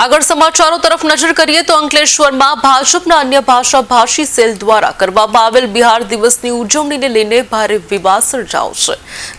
આગળ સમાચારો તરફ નજર કરીએ તો અંકલેશ્વરમાં ભાજપના અન્ય ભાષા ભાષી સેલ દ્વારા કરવામાં આવેલ બિહાર દિવસની ઉજવણીને લઈને ભારે વિવાદ સર્જાયો છે.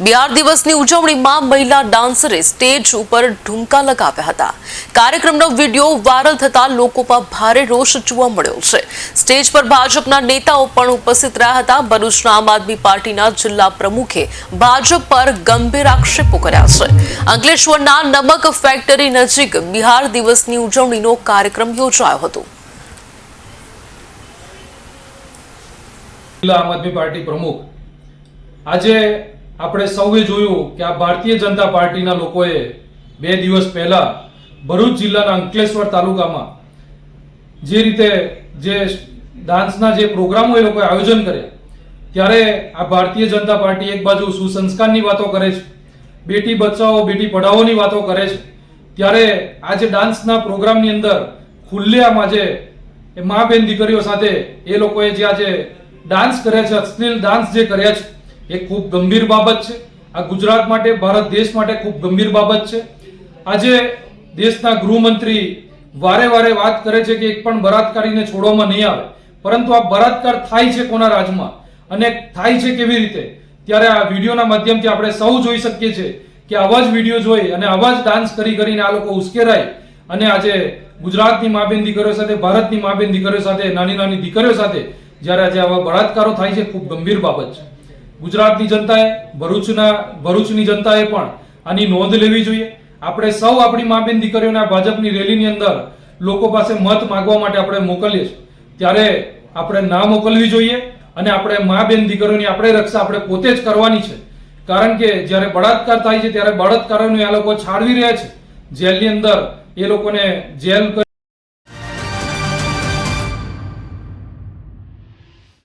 બિહાર દિવસની ઉજવણીમાં મહિલા ડાન્સરે સ્ટેજ ઉપર ઢુમકા લગાવ્યા હતા. કાર્યક્રમનો વીડિયો વાયરલ થતા લોકોમાં ભારે રોષ જોવા મળ્યો છે. સ્ટેજ પર ભાજપના નેતાઓ પણ ઉપસ્થિત રહ્યા હતા. ભરૂચના આમ આદમી પાર્ટીના જિલ્લા પ્રમુખે ભાજપ પર ગંભીર આક્ષેપો કર્યા છે. અંકલેશ્વરના નમક ફેક્ટરી નજીક બિહાર દિવસની ઉજવણીનો કાર્યક્રમ યોજાયો હતો. આમ આદમી પાર્ટી પ્રમુખ, આજે આપણે સૌએ જોયું કે આ ભારતીય જનતા પાર્ટીના લોકોએ બે દિવસ પહેલા ભરૂચ જિલ્લાના અંકલેશ્વર તાલુકામાં જે રીતે જે ડાન્સના જે પ્રોગ્રામો એ લોકોએ આયોજન કર્યા, ત્યારે આ ભારતીય જનતા પાર્ટી એક બાજુ સુસંસ્કારની વાતો કરે છે, બેટી બચાવો, બેટી પઢાઓની વાતો કરે છે ત્યારે આજે ડાન્સના પ્રોગ્રામની અંદર ખુલ્લેઆમ આજે મા બેન દીકરીઓ સાથે એ લોકોએ જે આજે ડાન્સ કર્યા છે, અશ્લીલ ડાન્સ જે કર્યા છે, એ ખૂબ ગંભીર બાબત છે. આ ગુજરાત માટે, ભારત દેશ માટે ખૂબ ગંભીર બાબત છે. આજે દેશના ગૃહમંત્રી વારે વારે વાત કરે છે કે એક પણ બળાત્કારીને છોડવામાં નહીં આવે. પરંતુ આ બળાત્કાર થાય છે કોના રાજમાં? અને થાય છે કેવી રીતે? ત્યારે આ વિડીયોના માધ્યમથી આપણે સૌ જોઈ શકીએ છીએ કે આવા જ વીડિયો જોઈ અને આવા જ ડાન્સ કરી કરીને આ લોકો ઉશ્કેરાય અને આજે ગુજરાતની મા બેન દીકરીઓ સાથે, ભારતની મા બેન દીકરીઓ સાથે, નાની નાની દીકરીઓ સાથે જ્યારે આજે આવા બળાત્કારો થાય છે, ખૂબ ગંભીર બાબત છે. ગુજરાતની જનતાએ, ભરૂચના, ભરૂચની જનતાએ પણ આની નોંધ લેવી જોઈએ. આપણે સૌ આપણી મા બેન દીકરીઓને આ ભાજપની રેલીની અંદર લોકો પાસે મત માંગવા માટે આપણે મોકલીએ છીએ. ત્યારે આપણે ના મોકલવી જોઈએ અને આપણે મા બેન દીકરીઓની આપણે રક્ષા આપણે પોતે જ કરવાની છે. કારણ કે જ્યારે બળાત્કાર થાય છે, ત્યારે બળાત્કારોને આ લોકો છાડવી રહ્યા છે. જેલની અંદર એ લોકોને જેલ